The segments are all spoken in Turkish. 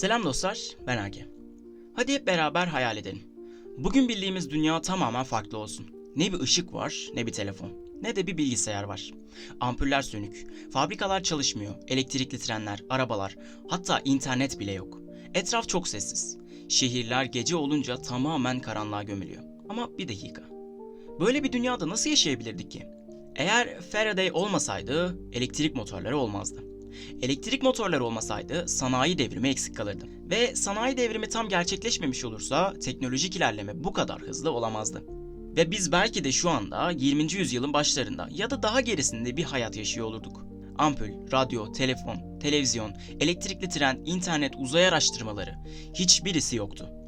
Selam dostlar, ben Age. Hadi hep beraber hayal edelim. Bugün bildiğimiz dünya tamamen farklı olsun. Ne bir ışık var, ne bir telefon, ne de bir bilgisayar var. Ampuller sönük, fabrikalar çalışmıyor, elektrikli trenler, arabalar, hatta internet bile yok. Etraf çok sessiz. Şehirler gece olunca tamamen karanlığa gömülüyor. Ama bir dakika. Böyle bir dünyada nasıl yaşayabilirdik ki? Eğer Faraday olmasaydı elektrik motorları olmazdı. Elektrik motorları olmasaydı sanayi devrimi eksik kalırdı. Ve sanayi devrimi tam gerçekleşmemiş olursa teknolojik ilerleme bu kadar hızlı olamazdı. Ve biz belki de şu anda 20. yüzyılın başlarında ya da daha gerisinde bir hayat yaşıyor olurduk. Ampul, radyo, telefon, televizyon, elektrikli tren, internet, uzay araştırmaları hiçbirisi yoktu.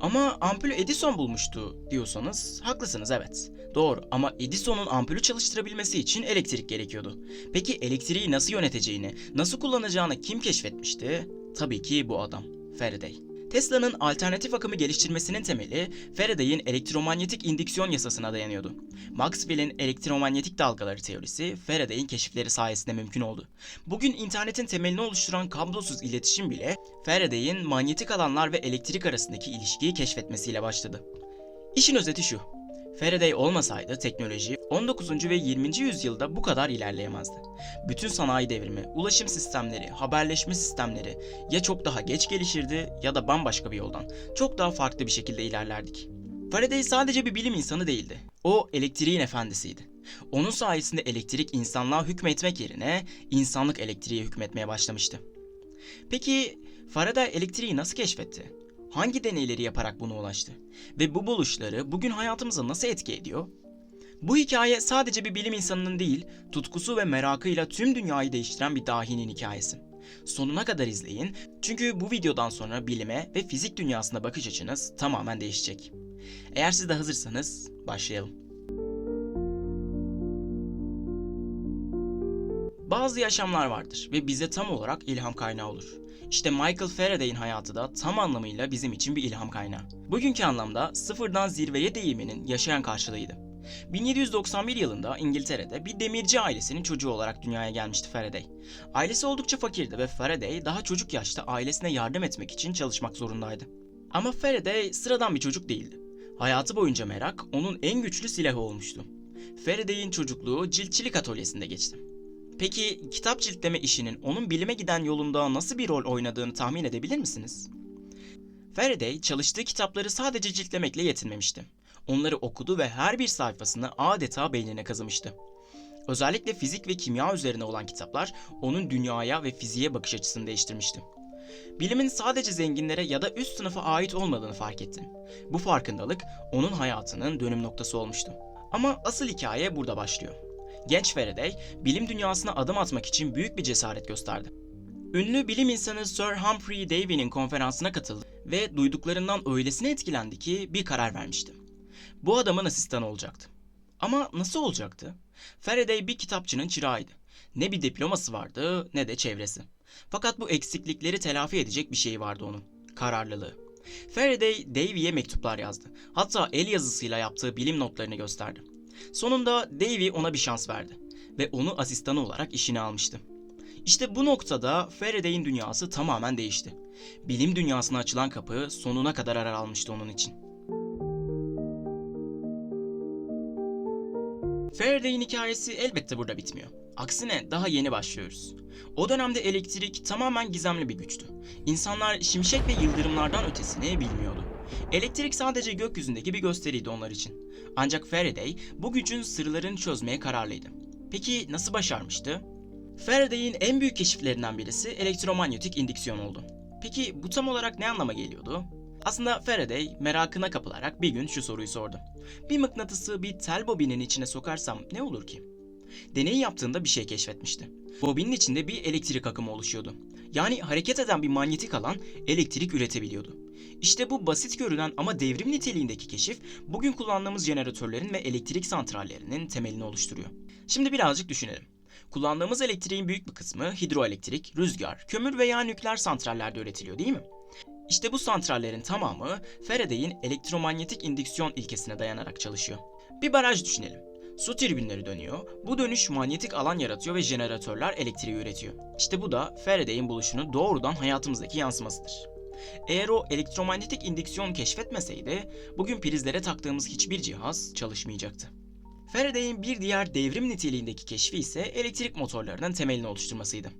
Ama ampulü Edison bulmuştu diyorsanız haklısınız evet. Doğru ama Edison'un ampulü çalıştırabilmesi için elektrik gerekiyordu. Peki elektriği nasıl yöneteceğini, nasıl kullanacağını kim keşfetmişti? Tabii ki bu adam, Faraday. Tesla'nın alternatif akımı geliştirmesinin temeli Faraday'in elektromanyetik indüksiyon yasasına dayanıyordu. Maxwell'in elektromanyetik dalgaları teorisi Faraday'in keşifleri sayesinde mümkün oldu. Bugün internetin temelini oluşturan kablosuz iletişim bile Faraday'in manyetik alanlar ve elektrik arasındaki ilişkiyi keşfetmesiyle başladı. İşin özeti şu. Faraday olmasaydı teknoloji 19. ve 20. yüzyılda bu kadar ilerleyemezdi. Bütün sanayi devrimi, ulaşım sistemleri, haberleşme sistemleri ya çok daha geç gelişirdi ya da bambaşka bir yoldan çok daha farklı bir şekilde ilerlerdik. Faraday sadece bir bilim insanı değildi. O elektriğin efendisiydi. Onun sayesinde elektrik insanlığa hükmetmek yerine insanlık elektriğe hükmetmeye başlamıştı. Peki Faraday elektriği nasıl keşfetti? Hangi deneyleri yaparak buna ulaştı? Ve bu buluşları bugün hayatımıza nasıl etki ediyor? Bu hikaye sadece bir bilim insanının değil, tutkusu ve merakıyla tüm dünyayı değiştiren bir dahinin hikayesi. Sonuna kadar izleyin çünkü bu videodan sonra bilime ve fizik dünyasına bakış açınız tamamen değişecek. Eğer siz de hazırsanız başlayalım. Bazı yaşamlar vardır ve bize tam olarak ilham kaynağı olur. İşte Michael Faraday'in hayatı da tam anlamıyla bizim için bir ilham kaynağı. Bugünkü anlamda sıfırdan zirveye değiminin yaşayan karşılığıydı. 1791 yılında İngiltere'de bir demirci ailesinin çocuğu olarak dünyaya gelmişti Faraday. Ailesi oldukça fakirdi ve Faraday daha çocuk yaşta ailesine yardım etmek için çalışmak zorundaydı. Ama Faraday sıradan bir çocuk değildi. Hayatı boyunca merak onun en güçlü silahı olmuştu. Faraday'in çocukluğu ciltçilik atölyesinde geçti. Peki kitap ciltleme işinin onun bilime giden yolunda nasıl bir rol oynadığını tahmin edebilir misiniz? Faraday çalıştığı kitapları sadece ciltlemekle yetinmemişti. Onları okudu ve her bir sayfasını adeta beynine kazımıştı. Özellikle fizik ve kimya üzerine olan kitaplar onun dünyaya ve fiziğe bakış açısını değiştirmişti. Bilimin sadece zenginlere ya da üst sınıfa ait olmadığını fark etti. Bu farkındalık onun hayatının dönüm noktası olmuştu. Ama asıl hikaye burada başlıyor. Genç Faraday, bilim dünyasına adım atmak için büyük bir cesaret gösterdi. Ünlü bilim insanı Sir Humphrey Davy'nin konferansına katıldı ve duyduklarından öylesine etkilendi ki bir karar vermişti. Bu adamın asistanı olacaktı. Ama nasıl olacaktı? Faraday bir kitapçının çırağıydı. Ne bir diploması vardı ne de çevresi. Fakat bu eksiklikleri telafi edecek bir şey vardı onun. Kararlılığı. Faraday Davy'ye mektuplar yazdı. Hatta el yazısıyla yaptığı bilim notlarını gösterdi. Sonunda Davy ona bir şans verdi ve onu asistanı olarak işine almıştı. İşte bu noktada Faraday'in dünyası tamamen değişti. Bilim dünyasına açılan kapı sonuna kadar arar almıştı onun için. Faraday'in hikayesi elbette burada bitmiyor. Aksine daha yeni başlıyoruz. O dönemde elektrik tamamen gizemli bir güçtü. İnsanlar şimşek ve yıldırımlardan ötesini bilmiyordu. Elektrik sadece gökyüzündeki bir gösteriydi onlar için. Ancak Faraday bu gücün sırlarını çözmeye kararlıydı. Peki nasıl başarmıştı? Faraday'in en büyük keşiflerinden birisi elektromanyetik indüksiyon oldu. Peki bu tam olarak ne anlama geliyordu? Aslında Faraday merakına kapılarak bir gün şu soruyu sordu. Bir mıknatısı bir tel bobinin içine sokarsam ne olur ki? Deney yaptığında bir şey keşfetmişti. Bobinin içinde bir elektrik akımı oluşuyordu. Yani hareket eden bir manyetik alan elektrik üretebiliyordu. İşte bu basit görünen ama devrim niteliğindeki keşif bugün kullandığımız jeneratörlerin ve elektrik santrallerinin temelini oluşturuyor. Şimdi birazcık düşünelim. Kullandığımız elektriğin büyük bir kısmı hidroelektrik, rüzgar, kömür veya nükleer santrallerde üretiliyor değil mi? İşte bu santrallerin tamamı Faraday'in elektromanyetik indüksiyon ilkesine dayanarak çalışıyor. Bir baraj düşünelim. Su tribünleri dönüyor. Bu dönüş manyetik alan yaratıyor ve jeneratörler elektriği üretiyor. İşte bu da Faraday'in buluşunun doğrudan hayatımızdaki yansımasıdır. Eğer o elektromanyetik indüksiyon keşfetmeseydi, bugün prizlere taktığımız hiçbir cihaz çalışmayacaktı. Faraday'in bir diğer devrim niteliğindeki keşfi ise elektrik motorlarının temelini oluşturmasıydı.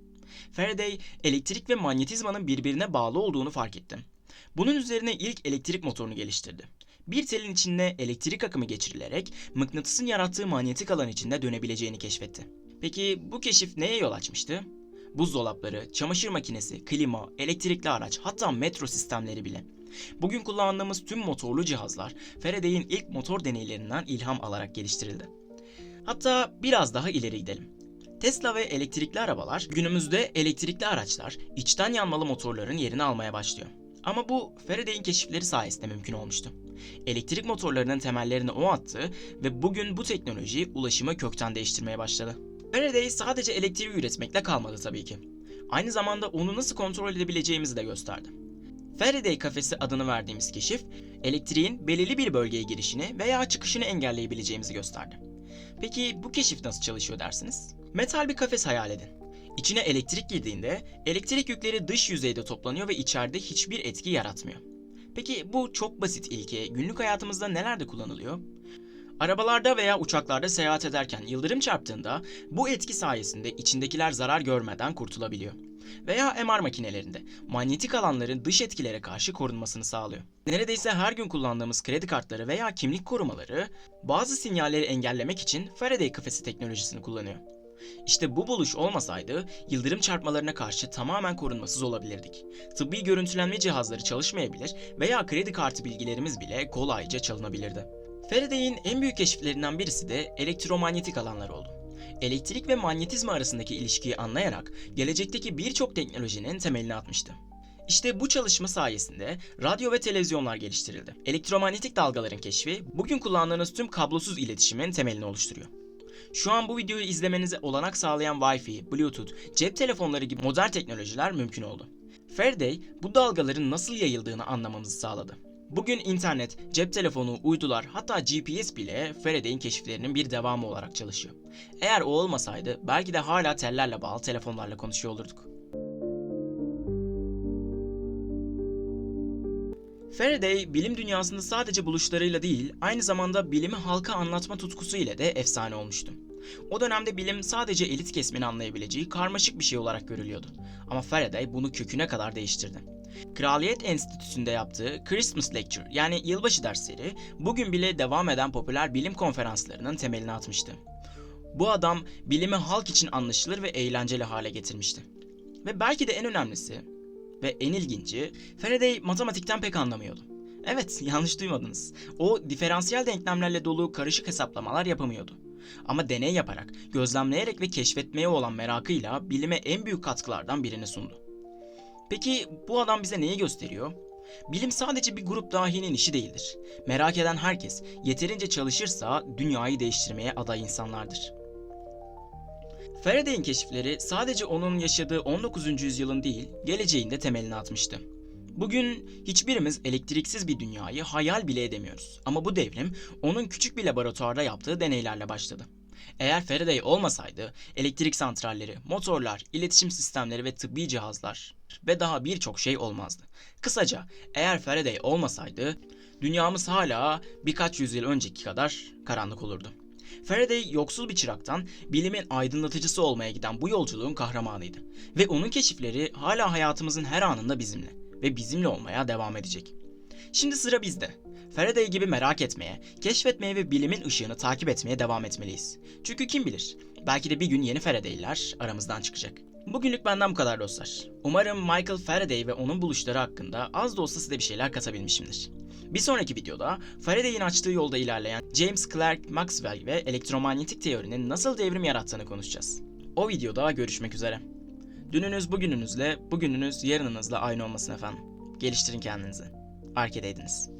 Faraday, elektrik ve manyetizmanın birbirine bağlı olduğunu fark etti. Bunun üzerine ilk elektrik motorunu geliştirdi. Bir telin içinde elektrik akımı geçirilerek mıknatısın yarattığı manyetik alan içinde dönebileceğini keşfetti. Peki bu keşif neye yol açmıştı? Buzdolapları, çamaşır makinesi, klima, elektrikli araç, hatta metro sistemleri bile. Bugün kullandığımız tüm motorlu cihazlar Faraday'in ilk motor deneylerinden ilham alarak geliştirildi. Hatta biraz daha ileri gidelim. Tesla ve elektrikli arabalar günümüzde elektrikli araçlar içten yanmalı motorların yerini almaya başlıyor. Ama bu Faraday'in keşifleri sayesinde mümkün olmuştu. Elektrik motorlarının temellerini o attı ve bugün bu teknoloji ulaşımı kökten değiştirmeye başladı. Faraday sadece elektriği üretmekle kalmadı tabii ki. Aynı zamanda onu nasıl kontrol edebileceğimizi de gösterdi. Faraday kafesi adını verdiğimiz keşif, elektriğin belirli bir bölgeye girişini veya çıkışını engelleyebileceğimizi gösterdi. Peki bu keşif nasıl çalışıyor dersiniz? Metal bir kafes hayal edin. İçine elektrik girdiğinde elektrik yükleri dış yüzeyde toplanıyor ve içeride hiçbir etki yaratmıyor. Peki bu çok basit ilke günlük hayatımızda nelerde kullanılıyor? Arabalarda veya uçaklarda seyahat ederken yıldırım çarptığında bu etki sayesinde içindekiler zarar görmeden kurtulabiliyor. Veya MR makinelerinde manyetik alanların dış etkilere karşı korunmasını sağlıyor. Neredeyse her gün kullandığımız kredi kartları veya kimlik korumaları bazı sinyalleri engellemek için Faraday kafesi teknolojisini kullanıyor. İşte bu buluş olmasaydı yıldırım çarpmalarına karşı tamamen korunmasız olabilirdik. Tıbbi görüntülenme cihazları çalışmayabilir veya kredi kartı bilgilerimiz bile kolayca çalınabilirdi. Faraday'in en büyük keşiflerinden birisi de elektromanyetik alanlar oldu. Elektrik ve manyetizma arasındaki ilişkiyi anlayarak gelecekteki birçok teknolojinin temelini atmıştı. İşte bu çalışma sayesinde radyo ve televizyonlar geliştirildi. Elektromanyetik dalgaların keşfi bugün kullandığınız tüm kablosuz iletişimin temelini oluşturuyor. Şu an bu videoyu izlemenize olanak sağlayan Wi-Fi, Bluetooth, cep telefonları gibi modern teknolojiler mümkün oldu. Faraday bu dalgaların nasıl yayıldığını anlamamızı sağladı. Bugün internet, cep telefonu, uydular hatta GPS bile Faraday'in keşiflerinin bir devamı olarak çalışıyor. Eğer o olmasaydı belki de hala tellerle bağlı telefonlarla konuşuyor olurduk. Faraday bilim dünyasında sadece buluşlarıyla değil, aynı zamanda bilimi halka anlatma tutkusu ile de efsane olmuştu. O dönemde bilim sadece elit kesimin anlayabileceği karmaşık bir şey olarak görülüyordu. Ama Faraday bunu köküne kadar değiştirdi. Kraliyet Enstitüsü'nde yaptığı Christmas Lecture yani yılbaşı dersleri bugün bile devam eden popüler bilim konferanslarının temelini atmıştı. Bu adam bilimi halk için anlaşılır ve eğlenceli hale getirmişti. Ve belki de en önemlisi ve en ilginci Faraday matematikten pek anlamıyordu. Evet yanlış duymadınız. O diferansiyel denklemlerle dolu karışık hesaplamalar yapamıyordu. Ama deney yaparak, gözlemleyerek ve keşfetmeye olan merakıyla bilime en büyük katkılardan birini sundu. Peki bu adam bize neyi gösteriyor? Bilim sadece bir grup dahinin işi değildir. Merak eden herkes yeterince çalışırsa dünyayı değiştirmeye aday insanlardır. Faraday'in keşifleri sadece onun yaşadığı 19. yüzyılın değil, geleceğin de temelini atmıştı. Bugün hiçbirimiz elektriksiz bir dünyayı hayal bile edemiyoruz. Ama bu devrim onun küçük bir laboratuvarda yaptığı deneylerle başladı. Eğer Faraday olmasaydı elektrik santralleri, motorlar, iletişim sistemleri ve tıbbi cihazlar ve daha birçok şey olmazdı. Kısaca eğer Faraday olmasaydı dünyamız hala birkaç yüzyıl önceki kadar karanlık olurdu. Faraday yoksul bir çıraktan bilimin aydınlatıcısı olmaya giden bu yolculuğun kahramanıydı. Ve onun keşifleri hala hayatımızın her anında bizimle ve bizimle olmaya devam edecek. Şimdi sıra bizde. Faraday gibi merak etmeye, keşfetmeye ve bilimin ışığını takip etmeye devam etmeliyiz. Çünkü kim bilir, belki de bir gün yeni Faraday'ler aramızdan çıkacak. Bugünlük benden bu kadar dostlar. Umarım Michael Faraday ve onun buluşları hakkında az da olsa size bir şeyler katabilmişimdir. Bir sonraki videoda Faraday'in açtığı yolda ilerleyen James Clerk Maxwell ve elektromanyetik teorinin nasıl devrim yarattığını konuşacağız. O videoda görüşmek üzere. Dününüz bugününüzle, bugününüz yarınınızla aynı olmasın efendim. Geliştirin kendinizi. Arkedeydiniz.